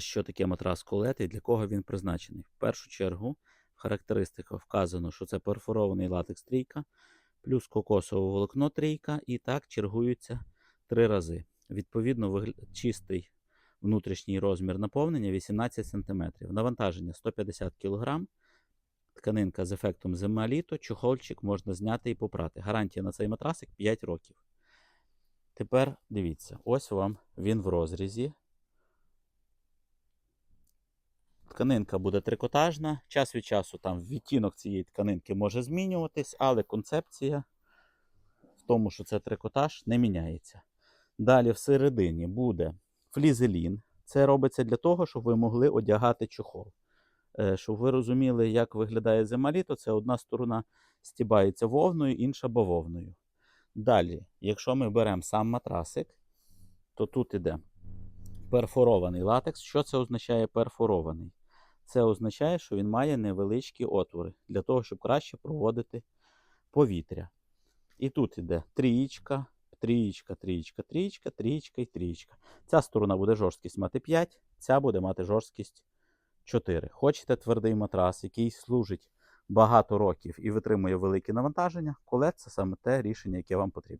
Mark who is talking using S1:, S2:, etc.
S1: що таке матрас колет і для кого він призначений. В першу чергу, в характеристиках вказано, що це перфорований латекс трійка, плюс кокосове волокно трійка, і так чергуються три рази. Відповідно, чистий внутрішній розмір наповнення 18 см. Навантаження 150 кг. Тканинка з ефектом зима-літо, чохольчик можна зняти і попрати. Гарантія на цей матрасик 5 років. Тепер дивіться, ось вам він в розрізі. Тканинка буде трикотажна. Час від часу там відтінок цієї тканинки може змінюватись, але концепція в тому, що це трикотаж, не міняється. Далі всередині буде флізелін. Це робиться для того, щоб ви могли одягати чохол. Е, Щоб ви розуміли, як виглядає зима-літо, це одна сторона стібається вовною, інша бавовною. Далі, якщо ми беремо сам матрасик, то тут іде перфорований латекс. Що це означає перфорований? Це означає, що він має невеличкі отвори для того, щоб краще проводити повітря. І тут іде трієчка, трієчка, трієчка, трієчка, трієчка і трієчка. Ця сторона буде жорсткість мати 5, ця буде мати жорсткість 4. Хочете твердий матрас, який служить багато років і витримує великі навантаження, колет це саме те рішення, яке вам потрібно.